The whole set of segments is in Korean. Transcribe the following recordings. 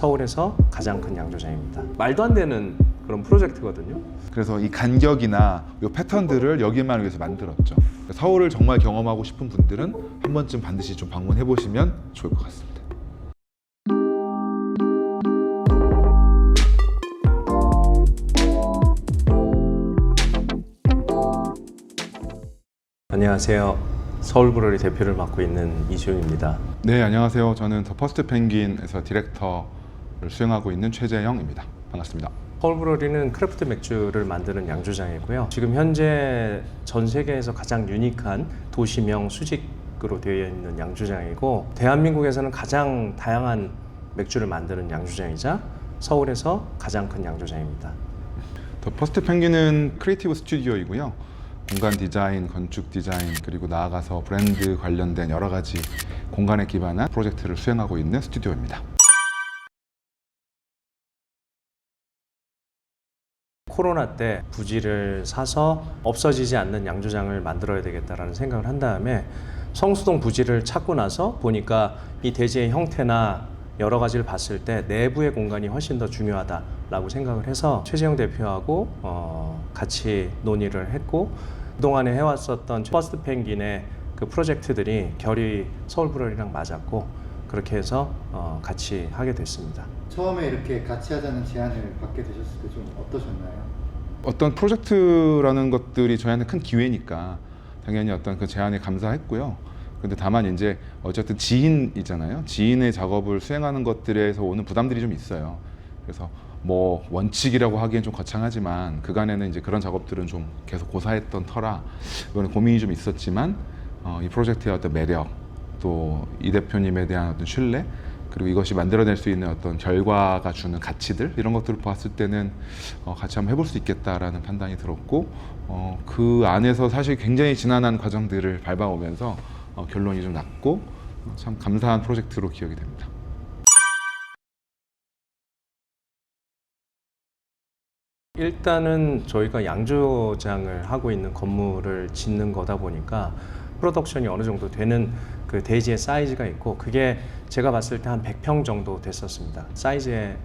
서울에서 가장 큰 양조장입니다. 말도 안 되는 그런 프로젝트거든요. 그래서 이 간격이나 이 패턴들을 여기만 위해서 만들었죠. 서울을 정말 경험하고 싶은 분들은 한 번쯤 반드시 좀 방문해 보시면 좋을 것 같습니다. 안녕하세요. 서울브러리 대표를 맡고 있는 이주영입니다. 네, 안녕하세요. 저는 더 퍼스트 펭귄에서 디렉터를 수행하고 있는 최재영입니다. 반갑습니다. 서울브러리는 크래프트 맥주를 만드는 양조장이고요. 지금 현재 전 세계에서 가장 유니크한 도시명 수직으로 되어 있는 양조장이고 대한민국에서는 가장 다양한 맥주를 만드는 양조장이자 서울에서 가장 큰 양조장입니다. 더 퍼스트 펭귄은 크리에이티브 스튜디오이고요. 공간 디자인, 건축 디자인, 그리고 나아가서 브랜드 관련된 여러 가지 공간에 기반한 프로젝트를 수행하고 있는 스튜디오입니다. 코로나 때 부지를 사서 없어지지 않는 양조장을 만들어야 되겠다라는 생각을 한 다음에 성수동 부지를 찾고 나서 보니까 이 대지의 형태나 여러 가지를 봤을 때 내부의 공간이 훨씬 더 중요하다라고 생각을 해서 최재형 대표하고 어, 같이 논의를 했고 그동안에 해왔었던 퍼스트 펭귄의 그 프로젝트들이 결이 서울브럴이랑 맞았고 그렇게 해서 어, 같이 하게 됐습니다. 처음에 이렇게 같이 하자는 제안을 받게 되셨을 때 좀 어떠셨나요? 어떤 프로젝트라는 것들이 저희한테 큰 기회니까 당연히 어떤 그 제안에 감사했고요. 근데 다만 이제 어쨌든 지인이잖아요. 지인의 작업을 수행하는 것들에서 오는 부담들이 좀 있어요. 그래서 뭐 원칙이라고 하기엔 좀 거창하지만 그간에는 이제 그런 작업들은 좀 계속 고사했던 터라 이거는 고민이 좀 있었지만 어, 이 프로젝트의 어떤 매력 또 이 대표님에 대한 어떤 신뢰 그리고 이것이 만들어낼 수 있는 어떤 결과가 주는 가치들 이런 것들을 봤을 때는 어, 같이 한번 해볼 수 있겠다라는 판단이 들었고 어, 그 안에서 사실 굉장히 지난한 과정들을 밟아오면서 어, 결론이 좀 났고 어, 참 감사한 프로젝트로 기억이 됩니다. 일단은 저희가 양조장을 하고 있는 건물을 짓는 거다 보니까 프로덕션이 어느 정도 되는 그 대지의 사이즈가 있고 그게 제가 봤을 때 한 100평 정도 됐었습니다. 사이즈에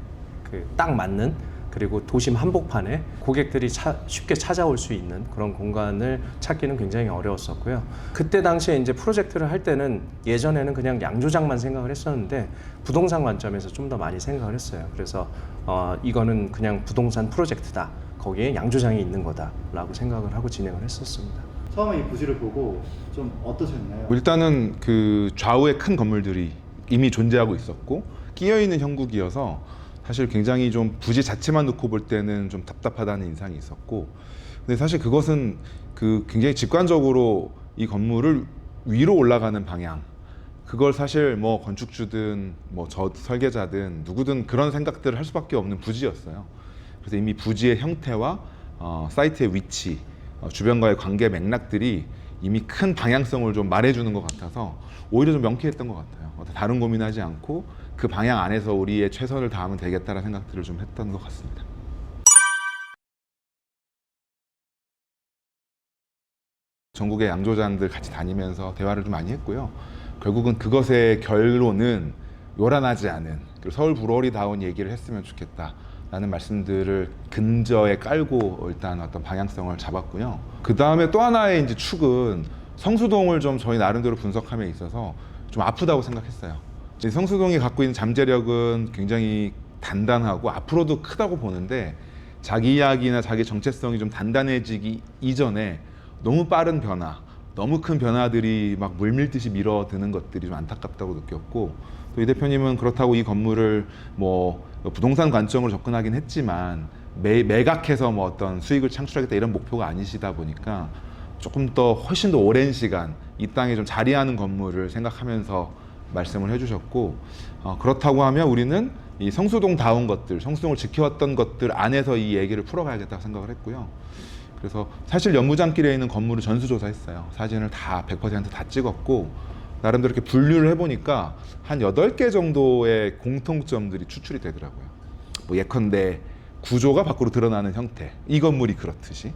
그 딱 맞는 그리고 도심 한복판에 고객들이 차- 쉽게 찾아올 수 있는 그런 공간을 찾기는 굉장히 어려웠었고요. 그때 당시에 이제 프로젝트를 할 때는 예전에는 그냥 양조장만 생각을 했었는데 부동산 관점에서 좀 더 많이 생각을 했어요. 그래서 어, 이거는 그냥 부동산 프로젝트다. 거기에 양조장이 있는 거다라고 생각을 하고 진행을 했었습니다. 처음에 이 부지를 보고 좀 어떠셨나요? 일단은 그 좌우에 큰 건물들이 이미 존재하고 있었고 끼어 있는 형국이어서 사실 굉장히 좀 부지 자체만 놓고 볼 때는 좀 답답하다는 인상이 있었고 근데 사실 그것은 그 굉장히 직관적으로 이 건물을 위로 올라가는 방향 그걸 사실 뭐 건축주든 뭐 저 설계자든 누구든 그런 생각들을 할 수밖에 없는 부지였어요. 그래서 이미 부지의 형태와 어, 사이트의 위치, 어, 주변과의 관계 맥락들이 이미 큰 방향성을 좀 말해주는 것 같아서 오히려 좀 명쾌했던 것 같아요. 어떤 다른 고민하지 않고 그 방향 안에서 우리의 최선을 다하면 되겠다라는 생각들을 좀 했던 것 같습니다. 전국의 양조장들 같이 다니면서 대화를 좀 많이 했고요. 결국은 그것의 결론은 요란하지 않은 서울 브로리다운 얘기를 했으면 좋겠다 라는 말씀들을 근저에 깔고 일단 어떤 방향성을 잡았고요. 그 다음에 또 하나의 이제 축은 성수동을 좀 저희 나름대로 분석함에 있어서 좀 아프다고 생각했어요. 이제 성수동이 갖고 있는 잠재력은 굉장히 단단하고 앞으로도 크다고 보는데 자기 이야기나 자기 정체성이 좀 단단해지기 이전에 너무 빠른 변화, 너무 큰 변화들이 막 물밀듯이 밀어드는 것들이 좀 안타깝다고 느꼈고 또 이 대표님은 그렇다고 이 건물을 뭐 부동산 관점으로 접근하긴 했지만 매, 매각해서 뭐 어떤 수익을 창출하겠다 이런 목표가 아니시다 보니까 조금 더 훨씬 더 오랜 시간 이 땅에 좀 자리하는 건물을 생각하면서 말씀을 해주셨고 어, 그렇다고 하면 우리는 이 성수동 다운 것들, 성수동을 지켜왔던 것들 안에서 이 얘기를 풀어가야겠다고 생각을 했고요. 그래서 사실 연무장길에 있는 건물을 전수조사했어요. 사진을 다 100%다 찍었고 나름대로 이렇게 분류를 해보니까 한 8개 정도의 공통점들이 추출이 되더라고요. 뭐 예컨대 구조가 밖으로 드러나는 형태, 이 건물이 그렇듯이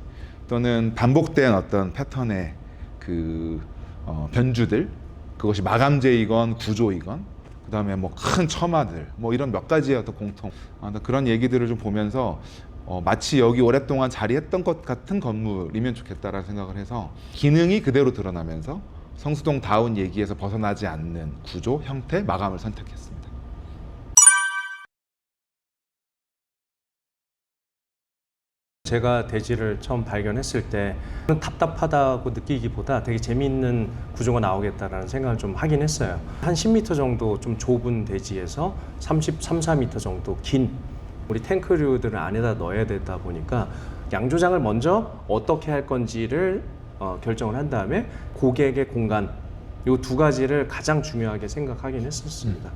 또는 반복된 어떤 패턴의 그 어, 변주들, 그것이 마감재이건 구조이건 그다음에 뭐 큰 처마들 뭐 이런 몇 가지의 어떤 공통 아, 나 그런 얘기들을 좀 보면서 어, 마치 여기 오랫동안 자리했던 것 같은 건물이면 좋겠다라는 생각을 해서 기능이 그대로 드러나면서 성수동 다운 얘기에서 벗어나지 않는 구조, 형태, 마감을 선택했습니다. 제가 대지를 처음 발견했을 때 답답하다고 느끼기보다 되게 재미있는 구조가 나오겠다라는 생각을 좀 하긴 했어요. 한 10m 정도 좀 좁은 대지에서 33, 4m 정도 긴 우리 탱크류들을 안에다 넣어야 되다 보니까 양조장을 먼저 어떻게 할 건지를 어, 결정을 한 다음에 고객의 공간 이 두 가지를 가장 중요하게 생각하긴 했었습니다.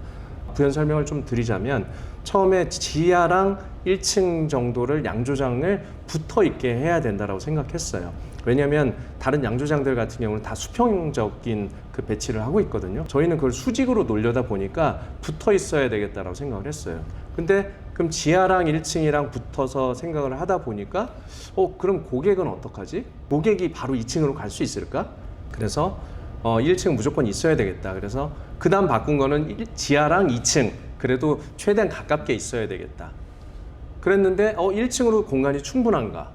부연 설명을 좀 드리자면 처음에 지하랑 1층 정도를 양조장을 붙어 있게 해야 된다라고 생각했어요. 왜냐하면 다른 양조장들 같은 경우는 다 수평적인 그 배치를 하고 있거든요. 저희는 그걸 수직으로 놀려다 보니까 붙어 있어야 되겠다라고 생각을 했어요. 근데 그럼 지하랑 1층이랑 붙어서 생각을 하다 보니까 어 그럼 고객은 어떡하지? 고객이 바로 2층으로 갈 수 있을까? 그래서 어 1층 무조건 있어야 되겠다. 그래서 그 다음 바꾼 거는 일- 지하랑 2층 그래도 최대한 가깝게 있어야 되겠다. 그랬는데 어 1층으로 공간이 충분한가?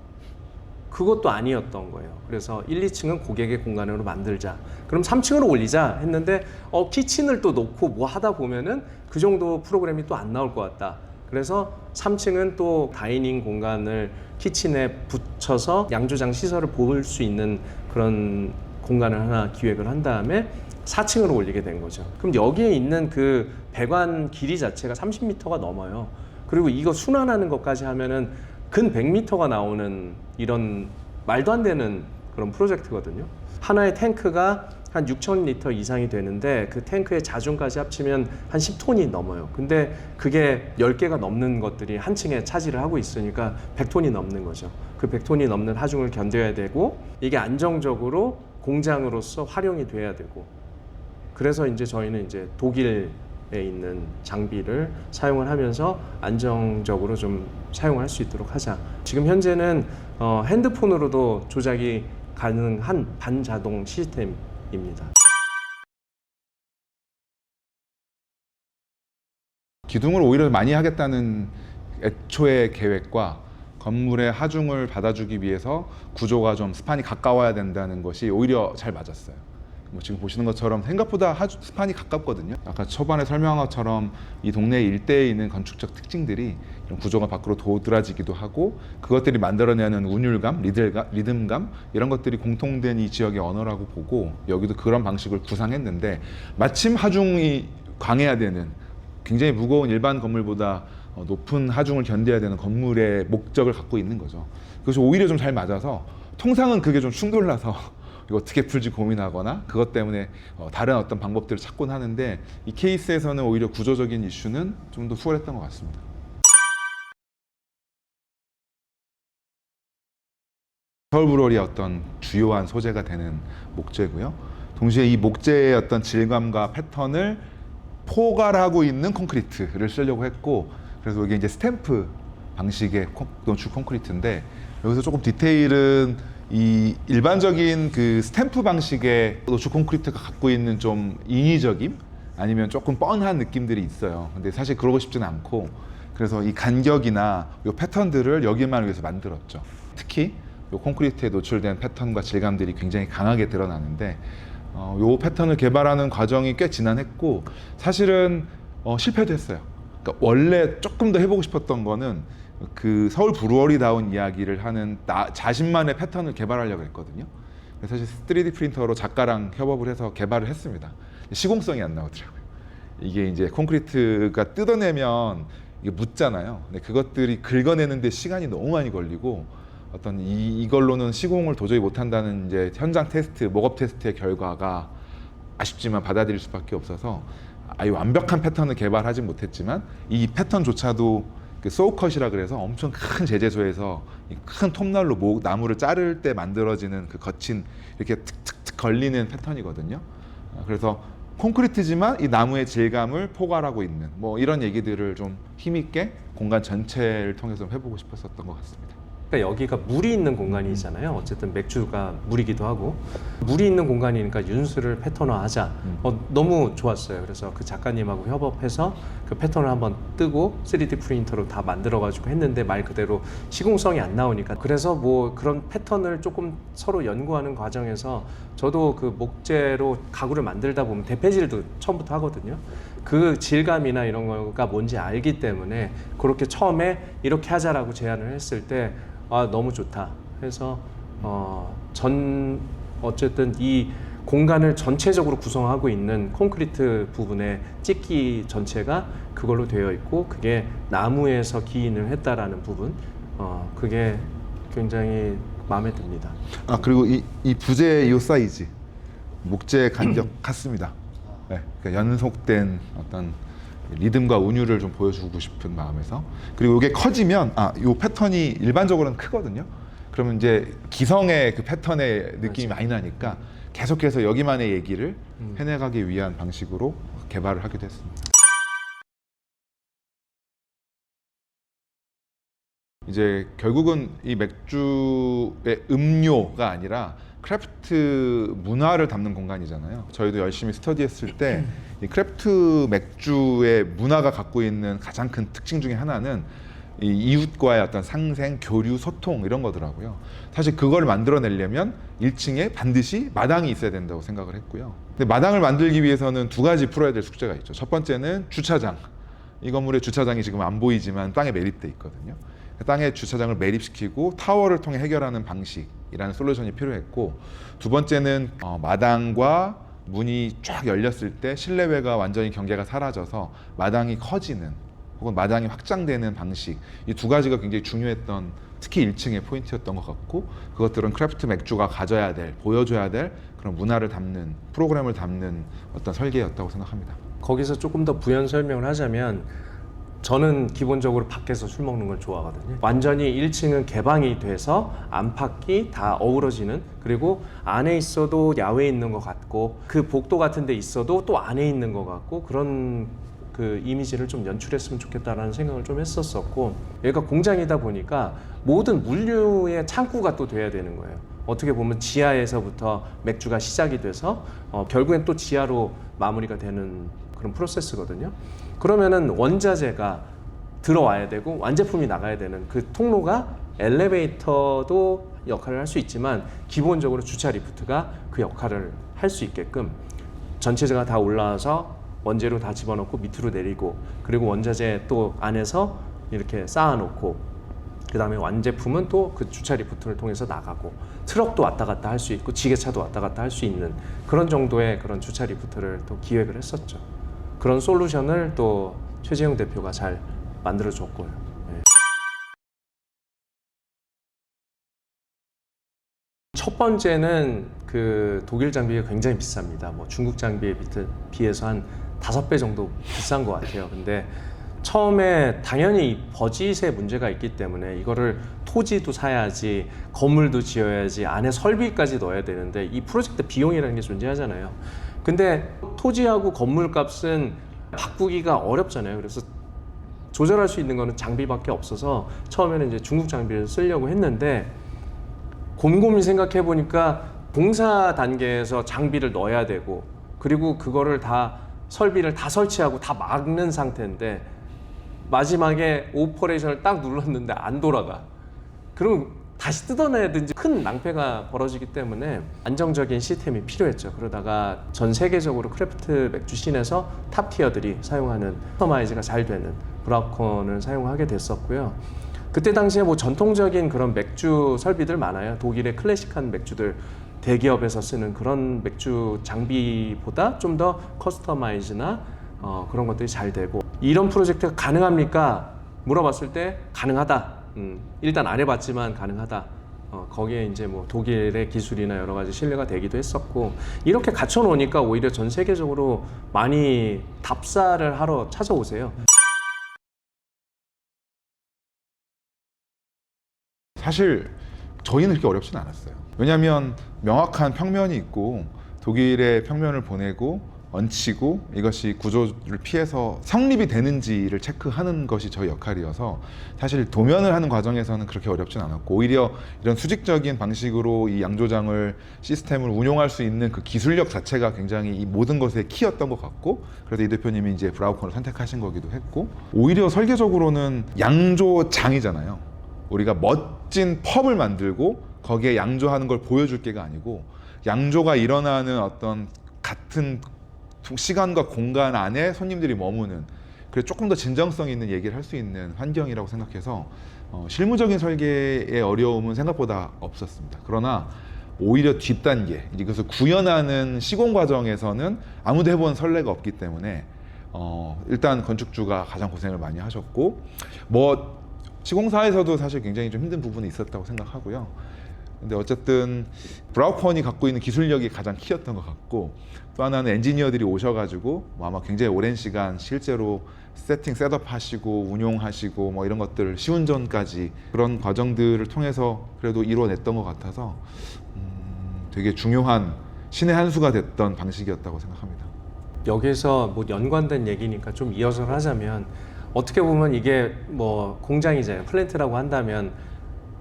그것도 아니었던 거예요. 그래서 1, 2층은 고객의 공간으로 만들자. 그럼 3층으로 올리자 했는데 어 키친을 또 놓고 뭐 하다 보면은 그 정도 프로그램이 또 안 나올 것 같다. 그래서 3층은 또 다이닝 공간을 키친에 붙여서 양조장 시설을 볼 수 있는 그런 공간을 하나 기획을 한 다음에 4층으로 올리게 된 거죠. 그럼 여기에 있는 그 배관 길이 자체가 30m가 넘어요. 그리고 이거 순환하는 것까지 하면은 근 100m가 나오는 이런 말도 안 되는 그런 프로젝트거든요. 하나의 탱크가 한 6,000리터 이상이 되는데 그 탱크의 자중까지 합치면 한 10톤이 넘어요. 근데 그게 10개가 넘는 것들이 한 층에 차지를 하고 있으니까 100톤이 넘는 거죠. 그 100톤이 넘는 하중을 견뎌야 되고 이게 안정적으로 공장으로서 활용이 돼야 되고 그래서 이제 저희는 이제 독일에 있는 장비를 사용을 하면서 안정적으로 좀 사용을 할수 있도록 하자. 지금 현재는 어, 핸드폰으로도 조작이 가능한 반자동 시스템입니다. 기둥을 오히려 많이 하겠다는 애초의 계획과 건물의 하중을 받아주기 위해서 구조가 좀 스판이 가까워야 된다는 것이 오히려 잘 맞았어요. 뭐 지금 보시는 것처럼 생각보다 하주, 스판이 가깝거든요. 아까 초반에 설명한 것처럼 이 동네 일대에 있는 건축적 특징들이 이런 구조가 밖으로 도드라지기도 하고 그것들이 만들어내는 운율감, 리들감, 리듬감 이런 것들이 공통된 이 지역의 언어라고 보고 여기도 그런 방식을 구상했는데 마침 하중이 강해야 되는 굉장히 무거운 일반 건물보다 어, 높은 하중을 견뎌야 되는 건물의 목적을 갖고 있는 거죠. 그것이 오히려 좀 잘 맞아서 통상은 그게 좀 충돌나서 이거 어떻게 풀지 고민하거나 그것 때문에 어, 다른 어떤 방법들을 찾곤 하는데 이 케이스에서는 오히려 구조적인 이슈는 좀 더 수월했던 것 같습니다. 서울브롤이 어떤 주요한 소재가 되는 목재고요. 동시에 이 목재의 어떤 질감과 패턴을 포괄하고 있는 콘크리트를 쓰려고 했고 그래서 이게 이제 스탬프 방식의 콘- 노출 콘크리트인데 여기서 조금 디테일은 이 일반적인 그 스탬프 방식의 노출 콘크리트가 갖고 있는 좀 인위적임 아니면 조금 뻔한 느낌들이 있어요. 근데 사실 그러고 싶지는 않고 그래서 이 간격이나 이 패턴들을 여기만 위해서 만들었죠. 특히 이 콘크리트에 노출된 패턴과 질감들이 굉장히 강하게 드러나는데 어, 요 패턴을 개발하는 과정이 꽤 지난했고 사실은 어, 실패도 했어요. 그러니까 원래 조금 더 해보고 싶었던 거는 그 서울 브루어리다운 이야기를 하는 나 자신만의 패턴을 개발하려고 했거든요. 사실 3D 프린터로 작가랑 협업을 해서 개발을 했습니다. 시공성이 안 나오더라고요. 이게 이제 콘크리트가 뜯어내면 이게 묻잖아요. 근데 그것들이 긁어내는데 시간이 너무 많이 걸리고 어떤 이, 이걸로는 시공을 도저히 못한다는 이제 현장 테스트, 목업 테스트의 결과가 아쉽지만 받아들일 수밖에 없어서 아예 완벽한 패턴을 개발하진 못했지만 이 패턴조차도 그 소우컷이라 그래서 엄청 큰 제재소에서 이큰 톱날로 목, 나무를 자를 때 만들어지는 그 거친 이렇게 툭툭툭 걸리는 패턴이거든요. 어, 그래서 콘크리트지만 이 나무의 질감을 포괄하고 있는 뭐 이런 얘기들을 좀 힘있게 공간 전체를 통해서 해보고 싶었었던 것 같습니다. 그러니까 여기가 물이 있는 공간이잖아요. 어쨌든 맥주가 물이기도 하고 물이 있는 공간이니까 윤수를 패턴화하자. 음. 어, 너무 좋았어요. 그래서 그 작가님하고 협업해서 그 패턴을 한번 뜨고 3D 프린터로 다 만들어가지고 했는데 말 그대로 시공성이 안 나오니까 그래서 뭐 그런 패턴을 조금 서로 연구하는 과정에서 저도 그 목재로 가구를 만들다 보면 대패질도 처음부터 하거든요. 그 질감이나 이런 거가 뭔지 알기 때문에 그렇게 처음에 이렇게 하자라고 제안을 했을 때 아, 너무 좋다 해서 어, 전 어쨌든 이 공간을 전체적으로 구성하고 있는 콘크리트 부분의 찍기 전체가 그걸로 되어 있고 그게 나무에서 기인을 했다라는 부분 어, 그게 굉장히 마음에 듭니다. 아 그리고 이, 이 부재 이 사이즈 목재 간격 같습니다. 네, 그러니까 연속된 어떤 리듬과 운율을 좀 보여주고 싶은 마음에서 그리고 이게 커지면 아요 패턴이 일반적으로는 크거든요. 그러면 이제 기성의 그 패턴의 느낌이 많이 나니까 계속해서 여기만의 얘기를 음. 해내가기 위한 방식으로 개발을 하기도 했습니다. 이제 결국은 이 맥주의 음료가 아니라 크래프트 문화를 담는 공간이잖아요. 저희도 열심히 스터디했을 때 이 크래프트 맥주의 문화가 갖고 있는 가장 큰 특징 중에 하나는 이 이웃과의 어떤 상생, 교류, 소통 이런 거더라고요. 사실 그걸 만들어내려면 1층에 반드시 마당이 있어야 된다고 생각을 했고요. 근데 마당을 만들기 위해서는 두 가지 풀어야 될 숙제가 있죠. 첫 번째는 주차장. 이 건물의 주차장이 지금 안 보이지만 땅에 매립돼 있거든요. 땅에 주차장을 매립시키고 타워를 통해 해결하는 방식이라는 솔루션이 필요했고 두 번째는 어, 마당과 문이 쫙 열렸을 때 실내외가 완전히 경계가 사라져서 마당이 커지는 혹은 마당이 확장되는 방식 이 두 가지가 굉장히 중요했던 특히 1층의 포인트였던 것 같고 그것들은 크래프트 맥주가 가져야 될 보여줘야 될 그런 문화를 담는 프로그램을 담는 어떤 설계였다고 생각합니다. 거기서 조금 더 부연 설명을 하자면 저는 기본적으로 밖에서 술 먹는 걸 좋아하거든요. 완전히 1층은 개방이 돼서 안팎이 다 어우러지는 그리고 안에 있어도 야외에 있는 것 같고 그 복도 같은 데 있어도 또 안에 있는 것 같고 그런 그 이미지를 좀 연출했으면 좋겠다라는 생각을 좀 했었었고 여기가 공장이다 보니까 모든 물류의 창구가 또 돼야 되는 거예요. 어떻게 보면 지하에서부터 맥주가 시작이 돼서 어, 결국엔 또 지하로 마무리가 되는 그런 프로세스거든요. 그러면은 원자재가 들어와야 되고 완제품이 나가야 되는 그 통로가 엘리베이터도 역할을 할 수 있지만 기본적으로 주차 리프트가 그 역할을 할 수 있게끔 전체가 다 올라와서 원재료 다 집어넣고 밑으로 내리고 그리고 원자재 또 안에서 이렇게 쌓아놓고 그 다음에 완제품은 또 그 주차 리프트를 통해서 나가고 트럭도 왔다 갔다 할 수 있고 지게차도 왔다 갔다 할 수 있는 그런 정도의 그런 주차 리프트를 또 기획을 했었죠. 그런 솔루션을 또 최재형 대표가 잘 만들어 줬고요. 예. 첫 번째는 그 독일 장비가 굉장히 비쌉니다. 뭐 중국 장비에 비해서 한 다섯 배 정도 비싼 것 같아요. 근데 처음에 당연히 이 버짓의 문제가 있기 때문에 이거를 토지도 사야지 건물도 지어야지 안에 설비까지 넣어야 되는데 이 프로젝트 비용이라는 게 존재하잖아요. 근데 토지하고 건물 값은 바꾸기가 어렵잖아요. 그래서 조절할 수 있는 거는 장비밖에 없어서 처음에는 이제 중국 장비를 쓰려고 했는데 곰곰이 생각해 보니까 공사 단계에서 장비를 넣어야 되고 그리고 그거를 다 설비를 다 설치하고 다 막는 상태인데 마지막에 오퍼레이션을 딱 눌렀는데 안 돌아가. 그럼 다시 뜯어내야든지 큰 낭패가 벌어지기 때문에 안정적인 시스템이 필요했죠. 그러다가 전 세계적으로 크래프트 맥주 씬에서 탑 티어들이 사용하는 커스터마이즈가 잘 되는 브라콘을 사용하게 됐었고요. 그때 당시에 뭐 전통적인 그런 맥주 설비들 많아요. 독일의 클래식한 맥주들 대기업에서 쓰는 그런 맥주 장비보다 좀 더 커스터마이즈나 어, 그런 것들이 잘 되고 이런 프로젝트가 가능합니까? 물어봤을 때 가능하다. 음, 일단 안 해봤지만 가능하다. 어, 거기에 이제 뭐 독일의 기술이나 여러 가지 신뢰가 되기도 했었고 이렇게 갖춰 놓으니까 오히려 전 세계적으로 많이 답사를 하러 찾아오세요. 사실 저희는 그렇게 어렵진 않았어요. 왜냐하면 명확한 평면이 있고 독일의 평면을 보내고 얹히고 이것이 구조를 피해서 성립이 되는지를 체크하는 것이 저희 역할이어서 사실 도면을 하는 과정에서는 그렇게 어렵진 않았고 오히려 이런 수직적인 방식으로 이 양조장을 시스템을 운용할 수 있는 그 기술력 자체가 굉장히 이 모든 것의 키였던 것 같고 그래서 이 대표님이 이제 브라우콘을 선택하신 거기도 했고 오히려 설계적으로는 양조장이잖아요. 우리가 멋진 펍을 만들고 거기에 양조하는 걸 보여줄 게가 아니고 양조가 일어나는 어떤 같은 시간과 공간 안에 손님들이 머무는 그래 조금 더 진정성 있는 얘기를 할 수 있는 환경이라고 생각해서 어, 실무적인 설계의 어려움은 생각보다 없었습니다. 그러나 오히려 뒷단계 이것을 구현하는 시공 과정에서는 아무도 해본 선례가 없기 때문에 어, 일단 건축주가 가장 고생을 많이 하셨고 뭐 시공사에서도 사실 굉장히 좀 힘든 부분이 있었다고 생각하고요. 근데 어쨌든 브라우컨이 갖고 있는 기술력이 가장 키였던 것 같고 또 하나는 엔지니어들이 오셔가지고 뭐 아마 굉장히 오랜 시간 실제로 세팅 셋업 하시고 운용하시고 뭐 이런 것들 시운전까지 그런 과정들을 통해서 그래도 이뤄냈던 것 같아서 음, 되게 중요한 신의 한 수가 됐던 방식이었다고 생각합니다. 여기서 뭐 연관된 얘기니까 좀 이어서 하자면 어떻게 보면 이게 뭐 공장이잖아요. 플랜트라고 한다면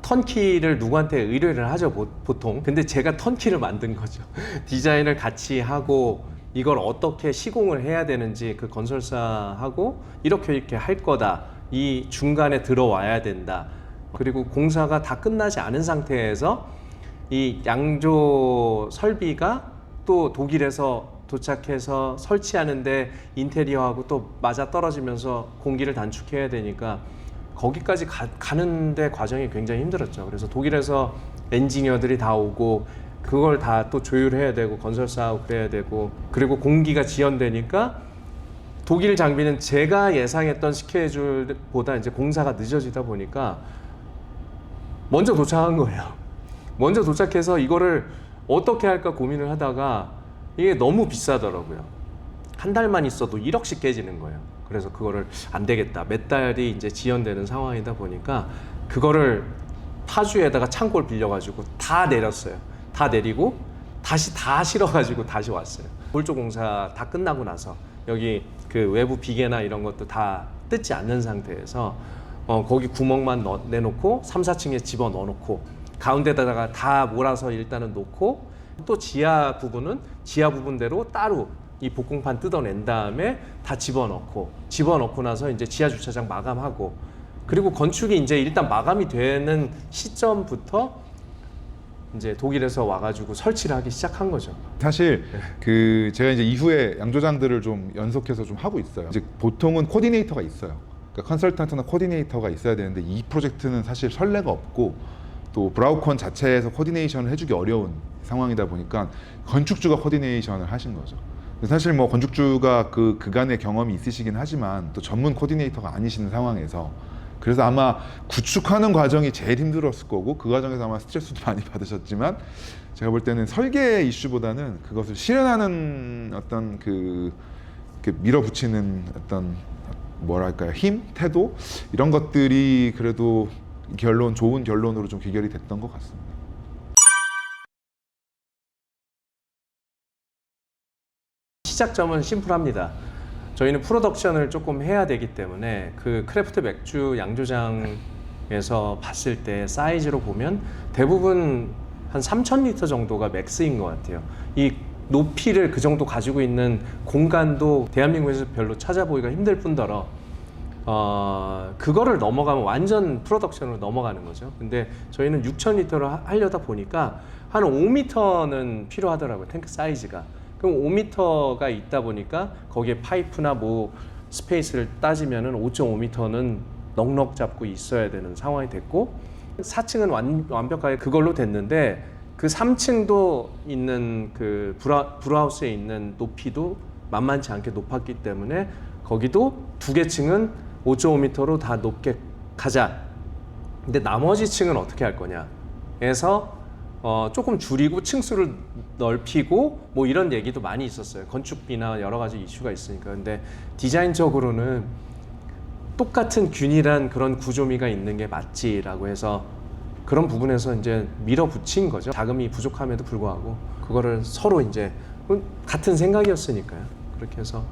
턴키를 누구한테 의뢰를 하죠 보- 보통. 근데 제가 턴키를 만든 거죠. 디자인을 같이 하고 이걸 어떻게 시공을 해야 되는지 그 건설사하고 이렇게 이렇게 할 거다. 이 중간에 들어와야 된다. 그리고 공사가 다 끝나지 않은 상태에서 이 양조 설비가 또 독일에서 도착해서 설치하는데 인테리어하고 또 맞아 떨어지면서 공기를 단축해야 되니까 거기까지 가, 가는데 과정이 굉장히 힘들었죠. 그래서 독일에서 엔지니어들이 다 오고 그걸 다 또 조율해야 되고 건설사하고 그래야 되고 그리고 공기가 지연되니까 독일 장비는 제가 예상했던 스케줄보다 이제 공사가 늦어지다 보니까 먼저 도착한 거예요. 먼저 도착해서 이거를 어떻게 할까 고민을 하다가 이게 너무 비싸더라고요. 한 달만 있어도 1억씩 깨지는 거예요. 그래서 그거를 안 되겠다. 몇 달이 이제 지연되는 상황이다 보니까 그거를 파주에다가 창고를 빌려가지고 다 내렸어요. 다 내리고 다시 다 실어가지고 다시 왔어요. 골조 공사 다 끝나고 나서 여기 그 외부 비계나 이런 것도 다 뜯지 않는 상태에서 어, 거기 구멍만 넣, 내놓고 3, 4층에 집어 넣어놓고 가운데다가 다 몰아서 일단은 놓고 또 지하 부분은 지하 부분대로 따로 이 복공판 뜯어낸 다음에 다 집어넣고 집어넣고 나서 이제 지하 주차장 마감하고 그리고 건축이 이제 일단 마감이 되는 시점부터 이제 독일에서 와가지고 설치를 하기 시작한 거죠. 사실 그 제가 이제 이후에 양조장들을 좀 연속해서 좀 하고 있어요. 이제 보통은 코디네이터가 있어요. 그러니까 컨설턴트나 코디네이터가 있어야 되는데 이 프로젝트는 사실 선례가 없고 또 브라우콘 자체에서 코디네이션을 해주기 어려운 상황이다 보니까 건축주가 코디네이션을 하신 거죠. 사실 뭐 건축주가 그 그간의 경험이 있으시긴 하지만 또 전문 코디네이터가 아니시는 상황에서 그래서 아마 구축하는 과정이 제일 힘들었을 거고 그 과정에서 아마 스트레스도 많이 받으셨지만 제가 볼 때는 설계 이슈보다는 그것을 실현하는 어떤 그, 그 밀어붙이는 어떤 뭐랄까요 힘 태도 이런 것들이 그래도 결론 좋은 결론으로 좀 귀결이 됐던 것 같습니다. 시작점은 심플합니다. 저희는 프로덕션을 조금 해야 되기 때문에 그 크래프트 맥주 양조장에서 봤을 때 사이즈로 보면 대부분 한 3,000리터 정도가 맥스인 것 같아요. 이 높이를 그 정도 가지고 있는 공간도 대한민국에서 별로 찾아보기가 힘들 뿐더러 어, 그거를 넘어가면 완전 프로덕션으로 넘어가는 거죠. 근데 저희는 6,000리터를 하려다 보니까 한 5m는 필요하더라고요. 탱크 사이즈가. 그럼 5m가 있다 보니까 거기에 파이프나 뭐 스페이스를 따지면은 5.5m는 넉넉 잡고 있어야 되는 상황이 됐고 4층은 완, 완벽하게 그걸로 됐는데 그 3층도 있는 그 브라, 브라우스에 있는 높이도 만만치 않게 높았기 때문에 거기도 두 개 층은 5.5m로 다 높게 가자. 근데 나머지 층은 어떻게 할 거냐? 해서 어, 조금 줄이고 층수를 넓히고 뭐 이런 얘기도 많이 있었어요. 건축비나 여러 가지 이슈가 있으니까. 근데 디자인적으로는 똑같은 균일한 그런 구조미가 있는 게 맞지라고 해서 그런 부분에서 이제 밀어붙인 거죠. 자금이 부족함에도 불구하고 그거를 서로 이제 같은 생각이었으니까요. 그렇게 해서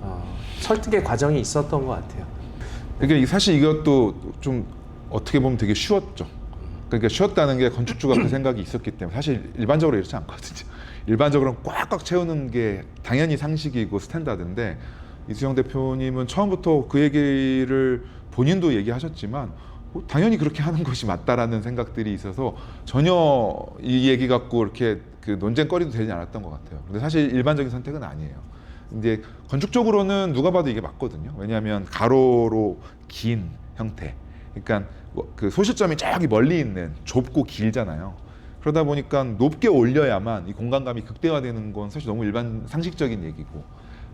어, 설득의 과정이 있었던 것 같아요. 그러니까 이- 사실 이것도 좀 어떻게 보면 되게 쉬웠죠. 그러니까 쉬웠다는 게 건축주가 그 생각이 있었기 때문에 사실 일반적으로 이렇지 않거든요. 일반적으로는 꽉꽉 채우는 게 당연히 상식이고 스탠다드인데 이수영 대표님은 처음부터 그 얘기를 본인도 얘기하셨지만 어, 당연히 그렇게 하는 것이 맞다라는 생각들이 있어서 전혀 이 얘기 갖고 이렇게 그 논쟁거리도 되지 않았던 것 같아요. 근데 사실 일반적인 선택은 아니에요. 근데 건축적으로는 누가 봐도 이게 맞거든요. 왜냐하면 가로로 긴 형태. 그러니까 뭐그 소실점이 저기 멀리 있는 좁고 길잖아요. 그러다 보니까 높게 올려야만 이 공간감이 극대화되는 건 사실 너무 일반 상식적인 얘기고.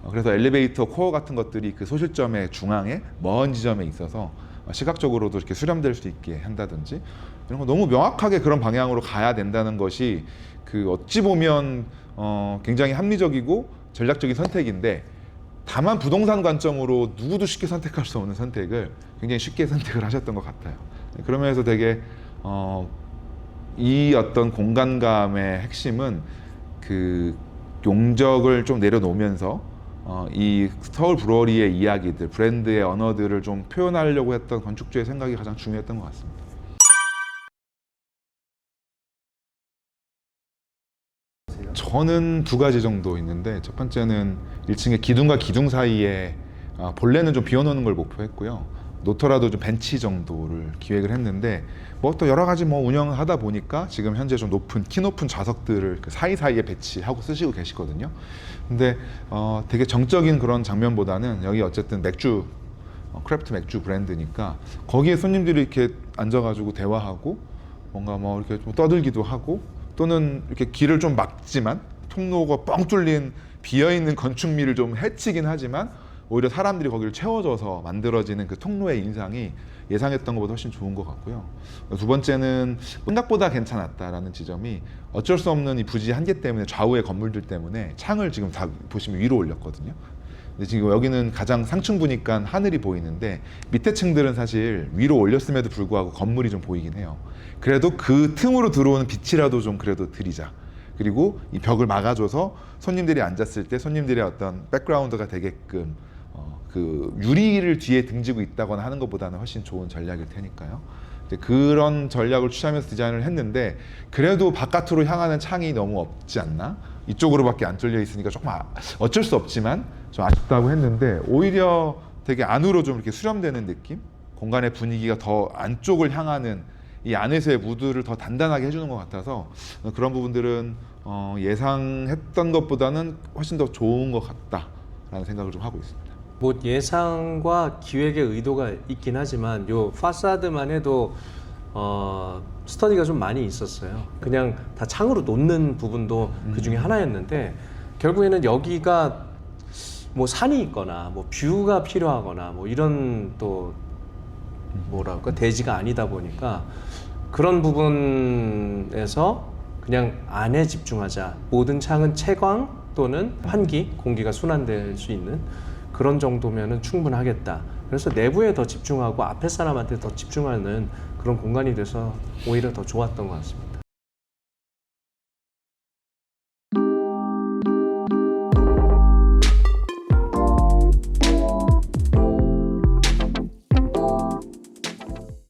어, 그래서 엘리베이터 코어 같은 것들이 그 소실점의 중앙에 먼 지점에 있어서 어, 시각적으로도 이렇게 수렴될 수 있게 한다든지 이런 거 너무 명확하게 그런 방향으로 가야 된다는 것이 그 어찌 보면 어 굉장히 합리적이고 전략적인 선택인데 다만 부동산 관점으로 누구도 쉽게 선택할 수 없는 선택을 굉장히 쉽게 선택을 하셨던 것 같아요. 그러면서 되게 어, 이 어떤 공간감의 핵심은 그 용적을 좀 내려놓으면서 어, 이 서울 브루어리의 이야기들, 브랜드의 언어들을 좀 표현하려고 했던 건축주의 생각이 가장 중요했던 것 같습니다. 저는 두 가지 정도 있는데 첫 번째는 1층의 기둥과 기둥 사이에 아, 본래는 좀 비워놓는 걸 목표했고요. 놓더라도 좀 벤치 정도를 기획을 했는데 뭐 또 여러 가지 뭐 운영하다 보니까 지금 현재 좀 높은 키 높은 좌석들을 그 사이사이에 배치하고 쓰시고 계시거든요. 근데 어, 되게 정적인 그런 장면보다는 여기 어쨌든 맥주 어, 크래프트 맥주 브랜드니까 거기에 손님들이 이렇게 앉아가지고 대화하고 뭔가 뭐 이렇게 좀 떠들기도 하고 또는 이렇게 길을 좀 막지만 통로가 뻥 뚫린 비어 있는 건축미를 좀 해치긴 하지만 오히려 사람들이 거기를 채워줘서 만들어지는 그 통로의 인상이 예상했던 것보다 훨씬 좋은 것 같고요. 두 번째는 생각보다 괜찮았다라는 지점이 어쩔 수 없는 이 부지 한계 때문에 좌우의 건물들 때문에 창을 지금 다 보시면 위로 올렸거든요. 근데 지금 여기는 가장 상층 부니까 하늘이 보이는데 밑에 층들은 사실 위로 올렸음에도 불구하고 건물이 좀 보이긴 해요. 그래도 그 틈으로 들어오는 빛이라도 좀 그래도 드리자. 그리고 이 벽을 막아줘서 손님들이 앉았을 때 손님들의 어떤 백그라운드가 되게끔 어, 그 유리를 뒤에 등지고 있다거나 하는 것보다는 훨씬 좋은 전략일 테니까요. 그런 전략을 취하면서 디자인을 했는데 그래도 바깥으로 향하는 창이 너무 없지 않나? 이쪽으로밖에 안 뚫려 있으니까 조금 아- 어쩔 수 없지만 좀 아쉽다고 했는데 오히려 되게 안으로 좀 이렇게 수렴되는 느낌? 공간의 분위기가 더 안쪽을 향하는 이 안에서의 무드를 더 단단하게 해주는 것 같아서 그런 부분들은 어, 예상했던 것보다는 훨씬 더 좋은 것 같다라는 생각을 좀 하고 있습니다. 뭐 예상과 기획의 의도가 있긴 하지만 요 파사드만 해도 어, 스터디가 좀 많이 있었어요. 그냥 다 창으로 놓는 부분도 그 중에 하나였는데 결국에는 여기가 뭐 산이 있거나 뭐 뷰가 필요하거나 뭐 이런 또 뭐랄까 대지가 아니다 보니까 그런 부분에서 그냥 안에 집중하자. 모든 창은 채광 또는 환기, 공기가 순환될 수 있는 그런 정도면은 충분하겠다. 그래서 내부에 더 집중하고 앞에 사람한테 더 집중하는 그런 공간이 돼서 오히려 더 좋았던 것 같습니다.